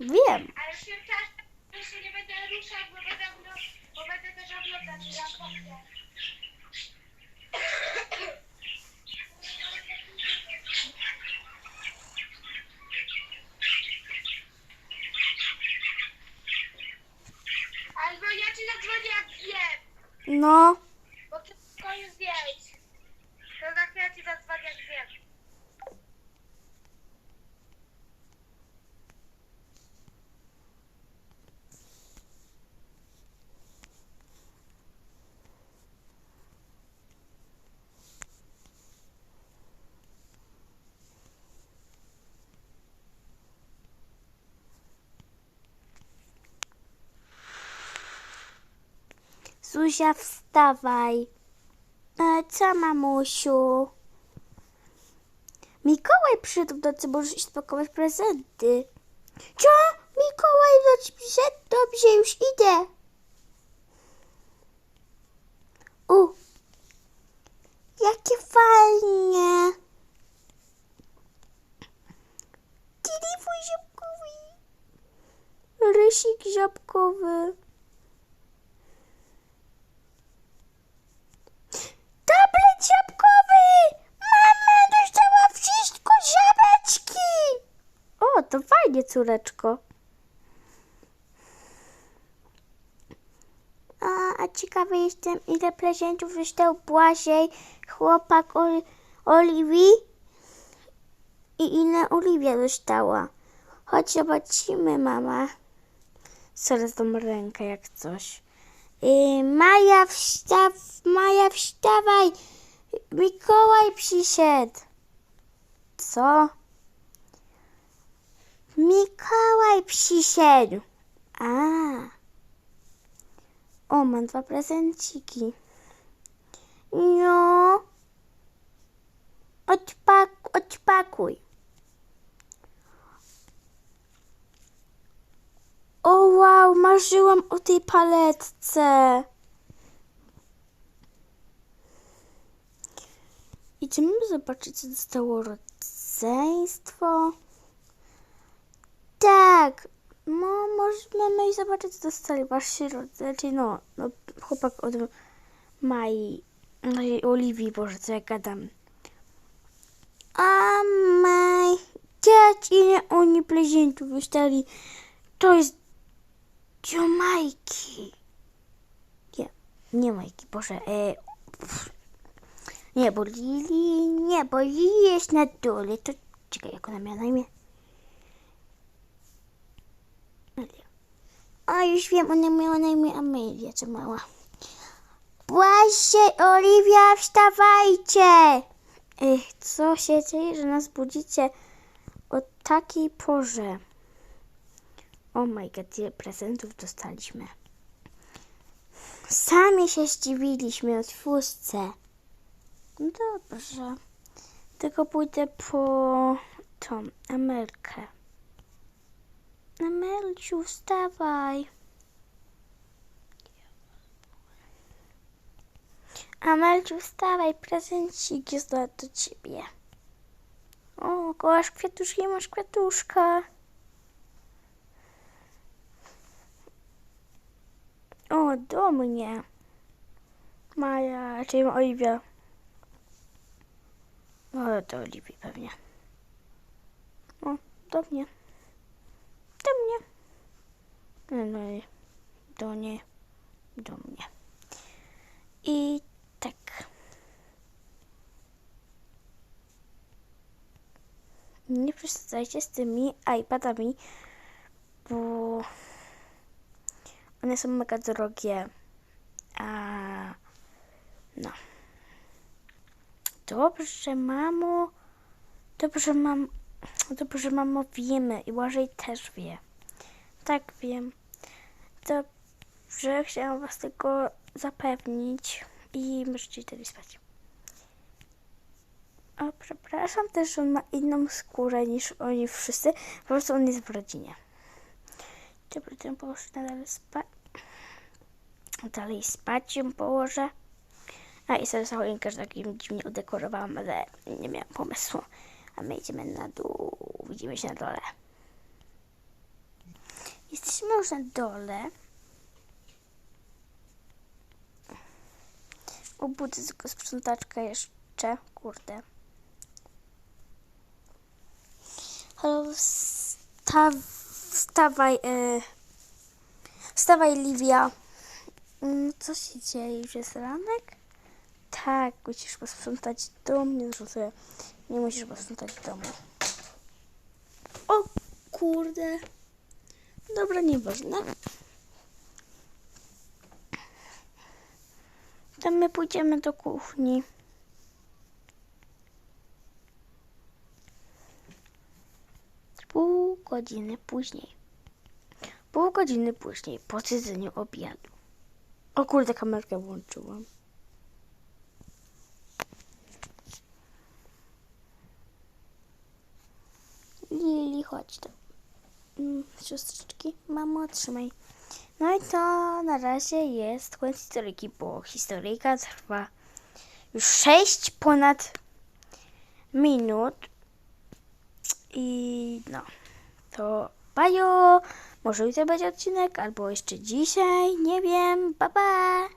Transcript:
Wiem. Ale w tym czasie się nie będę ruszać, bo będę, bo będę też oglądać raportę. Albo ja ci zadzwonię jak wiem, No, bo ty koniec zdjęć. To za chwilę ci zadzwonię jak wiem. Zuzia, wstawaj. E, co, mamusiu? Mikołaj przyszedł do ciebie, możesz iść spakować prezenty. Co? Mikołaj do ciebie przyszedł? Dobrze, już idę. U, jakie fajnie. Fajnie, córeczko. A, a ciekawy jestem, ile prezentów dostał Błażej, chłopak Ol- Oliwii i ile Oliwia dostała. Chodź, zobaczymy, mama. Zaraz dam rękę jak coś. Yy, Maja, wstaw, Maja, wstawaj! Mikołaj przyszedł. Co? Mikołaj przyszedł. A. O, mam dwa prezenciki. No. Odpak, odpakuj. O wow, marzyłam o tej paletce. Idziemy zobaczyć, co dostało rodzeństwo. Tak, no możemy i zobaczyć, co dostali wasi rodzeństwo. No, no, chłopak od Mai, no Oliwii, Boże, co ja gadam. A Maj, dziać ile oni prezentów dostali. To jest do Majki. Nie, nie Majki, Boże. E, nie, bo Lili, nie, bo Lili jest na dole. To czekaj, jak ona miała na imię? A, już wiem, ona miała na imię Amelia, co mała. Właśnie, Oliwia, wstawajcie! Ech, co się dzieje, że nas budzicie o takiej porze? Oh my god, ile prezentów dostaliśmy. Sami się zdziwiliśmy od. No dobrze. Tylko pójdę po tą Amelkę. Amelciu, wstawaj. Amelciu, wstawaj, prezencik jest do, do ciebie. O, masz kwiatuszki, masz kwiatuszka. O, do mnie. Maja, czyli Oliwia. O, do Oliwii pewnie. O, do mnie. Do mnie. Do niej. Do mnie. I tak. Nie przesadzajcie z tymi iPadami, bo one są mega drogie. A no. Dobrze, mamo. Dobrze, mam. Dobrze, mamo, wiemy i Łażej też wie. Tak, wiem. Dobrze, chciałam was tylko zapewnić i możecie wtedy spać. O, przepraszam, też on ma inną skórę niż oni wszyscy. Po prostu on jest w rodzinie. Dobra, to położę nadal spać. Dalej spać ją położę. A i sobie choinkę, że takim dziwnie udekorowałam, ale nie miałam pomysłu. A my idziemy na dół. Widzimy się na dole. Jesteśmy już na dole. Obudzę tylko sprzątaczkę jeszcze. Kurde. Halo, wstaw, wstawaj, e, wstawaj, Livia. Mm, Co się dzieje? Już jest ranek? Tak, musisz posprzątać dom. Nie, żartuję. nie musisz posprzątać domu. O kurde. Dobra, nieważne. To my pójdziemy do kuchni. Pół godziny później. Pół godziny później, po zjedzeniu obiadu. O kurde, kamerkę włączyłam. Lili, chodź tu. Mm, Siostrzyczki, mamo, trzymaj. No i to na razie jest koniec historyjki, bo historyjka trwa już 6 ponad minut. I no, to bajo. Może jutro będzie odcinek, albo jeszcze dzisiaj, nie wiem. Pa, pa.